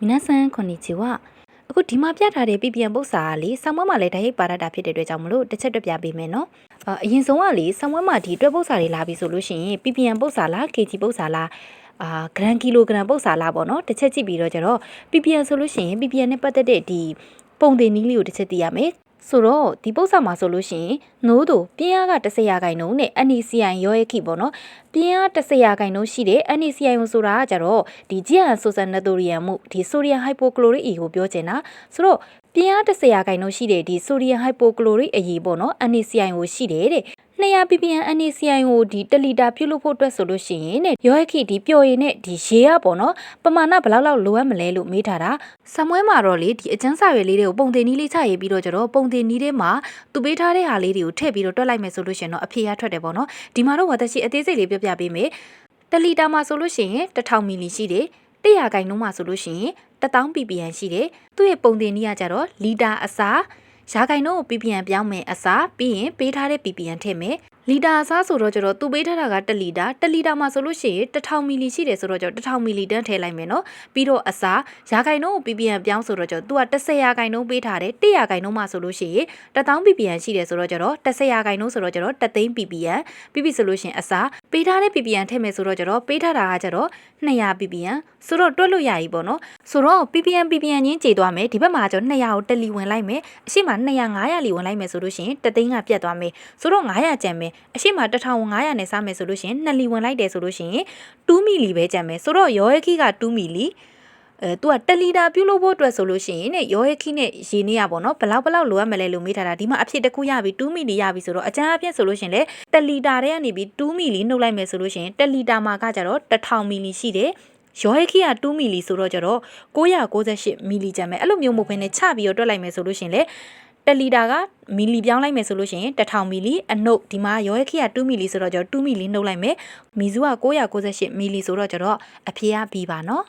မီနာဆန်ခွန်နီချီဝအခုဒီမှာပြထားတဲ့ PPM ပု္ပ္ပစာကလေဆောင်းမမှာလည်းဓာတ်ရိုက်ပါရတာဖြစ်တဲ့အတွက်ကြောင့်မလို့တစ်ချက်တွေ့ပြပေးမယ်နော်အရင်ဆုံးကလေဆောင်းမမှာဒီတွေ့ပု္ပ္ပစာတွေလာပြီဆိုလို့ရှိရင် PPM ပု္ပ္ပစာလား kg ပု္ပ္ပစာလားအာဂရန်ကီလိုဂရမ်ပုတ်စာလာပေါ့နော်တစ်ချက်ကြည့်ပြီးတော့ကျတော့ PPN ဆိုလို့ရှိရင် PPN နဲ့ပတ်သက်တဲ့ဒီပုံသင်နည်းလေးကိုတစ်ချက်သိရမယ် ဆိုတော့ဒီပု္ပ္ပစာမှာဆိုလို့ရှိရင်နိုးတို့ပြင်းအားက100ရာခိုင်နှုန်းနဲ့ NECI ရောရဲ့ခိပေါ့နော်ပြင်းအား100ရာခိုင်နှုန်းရှိတဲ့ NECI ကိုဆိုတာကကြတော့ဒီ GN ဆိုဆန်နက်တိုရီယမ်မှုဒီဆိုဒီယမ်ဟိုက်ပိုကလိုရစ်အီကိုပြောချင်တာဆိုတော့ပြင်းအား100ရာခိုင်နှုန်းရှိတဲ့ဒီဆိုဒီယမ်ဟိုက်ပိုကလိုရစ်အီပေါ့နော် NECI ကိုရှိတယ်တဲ့ 200 ppm NACI ကိုဒီ1လီတာပြုတ်လို့ဖို့အတွက်ဆိုလို့ရှိရင်တဲ့ရောရခိဒီပျော်ရည်နဲ့ဒီရေရပေါ့နော်ပမာဏဘယ်လောက်လောက်လိုအပ်မလဲလို့မေးထားတာဆမွဲမှာတော့လေဒီအကျန်းစာရွယ်လေးတွေကိုပုံတင်နည်းလေးချရေးပြီးတော့ကျတော့ပုံတင်နည်းထဲမှာသူပေးထားတဲ့ဟာလေးတွေကိုထည့်ပြီးတော့တွက်လိုက်မယ်ဆိုလို့ရှိရင်တော့အဖြေရထွက်တယ်ပေါ့နော်ဒီမှာတော့ဝါသက်ရှိအသေးစိတ်လေးပြောပြပေးမယ်1လီတာမှာဆိုလို့ရှိရင်1000မီလီရှိတယ်100ခိုင်နှုန်းမှာဆိုလို့ရှိရင်1000 ppm ရှိတယ်သူ့ရဲ့ပုံတင်နည်းကကြတော့လီတာအစား ရာခိုင်နှုန်းကို ppm ပြောင်းမယ်အစားပြီးရင်ပေးထားတဲ့ ppm ထည့်မယ်လီတာအစားဆိုတော့ကျတော့သူပေးထားတာက1လီတာ1လီတာမှာဆိုလို့ရှိရင်1000မီလီရှိတယ်ဆိုတော့ကျတော့1000မီလီတန်းထည့်လိုက်မယ်နော်ပြီးတော့အစားရာခိုင်နှုန်းကို ppm ပြောင်းဆိုတော့ကျတော့ तू က10ရာခိုင်နှုန်းပေးထားတယ်100ရာခိုင်နှုန်းမှာဆိုလို့ရှိရင်1000 ppm ရှိတယ်ဆိုတော့ကျတော့10ရာခိုင်နှုန်းဆိုတော့ကျတော့3သိန်း ppm ပြီးပြီဆိုလို့ရှိရင်အစားပေးထားတဲ့ ppm ထည့်မယ်ဆိုတော့ကျတော့ပေးထားတာကကျတော့200 ppm ဆိုတော့တွက်လို့ရပြီပေါ့နော်ဆိုတော့ ppm ppm ချင်းကြေသွားမယ်ဒီဘက်မှာကျတော့200ကိုတက်လီဝင်လိုက်မယ်အရှိမ200 900လီဝင်လိုက်မယ်ဆိုလို့ရှိရင်3သိန်းကပြတ်သွားမယ်ဆိုတော့900ကျန်မယ်အရှိမ1500နဲ့စားမယ်ဆိုလို့ရှိရင်2လီဝင်လိုက်တယ်ဆိုလို့ရှိရင်2မီလီပဲကျန်မယ်ဆိုတော့ရောရခိက2မီလီအဲသူက1လီတာပြုတ်လို့ဖို့အတွက်ဆိုလို့ရှိရင်ねရောရခိနဲ့ရေနေရပါတော့ဘလောက်ဘလောက်လိုအပ်မလဲလို့မေးထားတာဒီမှာအဖြစ်တစ်ခုရပြီ2မီလီရပြီဆိုတော့အကြမ်းအပြည့်ဆိုလို့ရှိရင်လေ1လီတာတဲ့ကနေပြီး2မီလီနှုတ်လိုက်မယ်ဆိုလို့ရှိရင်1လီတာမှာကကြတော့1000မီလီရှိတယ်ရောဟိခိက2မီလီဆိုတော့ကျတော့998မီလီကျန်မယ်အဲ့လိုမျိုးမဟုတ်ဘဲနဲ့ချပြီးတော့တွက်လိုက်မယ်ဆိုလို့ရှိရင်လေ 1လီတာကမီလီပြောင်းလိုက်မယ်ဆိုလို့ရှိရင်1000မီလီအနုတ်ဒီမှာရောဟိခိက2မီလီဆိုတော့ကျတော့2မီလီနှုတ်လိုက်မယ်မီဇူက998မီလီဆိုတော့ကျတော့အဖြေက B ပါနော်